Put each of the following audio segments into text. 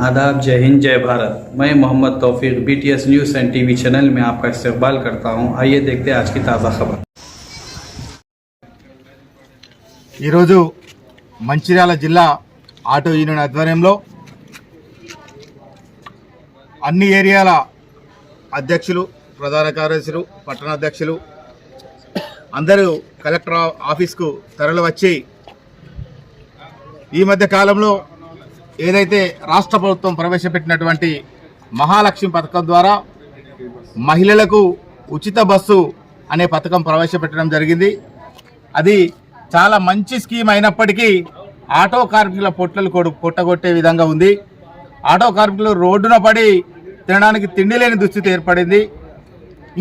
आदाब जय हिंद जय भारत मैं Mohammad Taufiq BTS news and TV channel में आपका इस्तकबाल करता हूं आइए देखते हैं आज की ताज़ा खबर ఈరోజు మంచిర్యాల జిల్లా ఆటో యూనియన్ ఆధ్వర్యంలో అన్ని ఏరియాల అధ్యక్షులు ప్రధాన కార్యదర్శులు పట్టణ అధ్యక్షులు అందరూ కలెక్టర్ ఆ- ఆఫీస్కు తరలి వచ్చి ఈ మధ్య కాలంలో ఏదైతే రాష్ట్ర ప్రభుత్వం ప్రవేశపెట్టినటువంటి మహాలక్ష్మి పథకం ద్వారా మహిళలకు ఉచిత బస్సు అనే పథకం ప్రవేశపెట్టడం జరిగింది. అది చాలా మంచి స్కీమ్ అయినప్పటికీ ఆటో కార్మికుల పొట్టలు కొట్టగొట్టే పొట్టగొట్టే విధంగా ఉంది. ఆటో కార్మికులు రోడ్డున పడి తినడానికి తిండి లేని దుస్థితి ఏర్పడింది.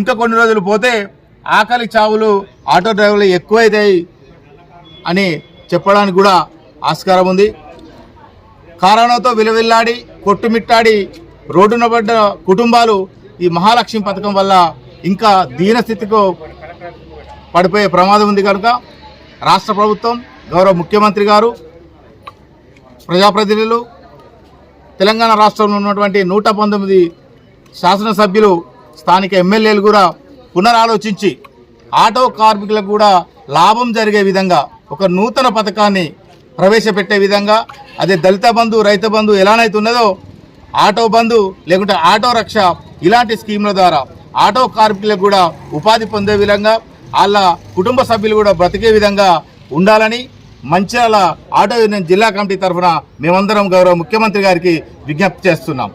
ఇంకా కొన్ని రోజులు పోతే ఆకలి చావులు ఆటో డ్రైవర్లు ఎక్కువైతాయి అని చెప్పడానికి కూడా ఆస్కారం ఉంది. కరోనాతో విలువిల్లాడి కొట్టుమిట్టాడి రోడ్డున పడ్డ కుటుంబాలు ఈ మహాలక్ష్మి పథకం వల్ల ఇంకా దీనస్థితికి పడిపోయే ప్రమాదం ఉంది కనుక రాష్ట్ర ప్రభుత్వం గౌరవ ముఖ్యమంత్రి గారు ప్రజాప్రతినిధులు తెలంగాణ రాష్ట్రంలో ఉన్నటువంటి నూట పంతొమ్మిది శాసనసభ్యులు స్థానిక ఎమ్మెల్యేలు కూడా పునరాలోచించి ఆటో కార్మికులకు కూడా లాభం జరిగే విధంగా ఒక నూతన పథకాన్ని ప్రవేశపెట్టే విధంగా అదే దళిత బంధు రైతు బంధు ఎలానైతే ఉన్నదో ఆటో బంధు లేకుంటే ఆటో రక్ష ఇలాంటి స్కీముల ద్వారా ఆటో కార్మికులకు కూడా ఉపాధి పొందే విధంగా వాళ్ళ కుటుంబ సభ్యులు కూడా బ్రతికే విధంగా ఉండాలని మంచిర్యాల ఆటో యూనియన్ జిల్లా కమిటీ తరఫున మేమందరం గౌరవ ముఖ్యమంత్రి గారికి విజ్ఞప్తి చేస్తున్నాం.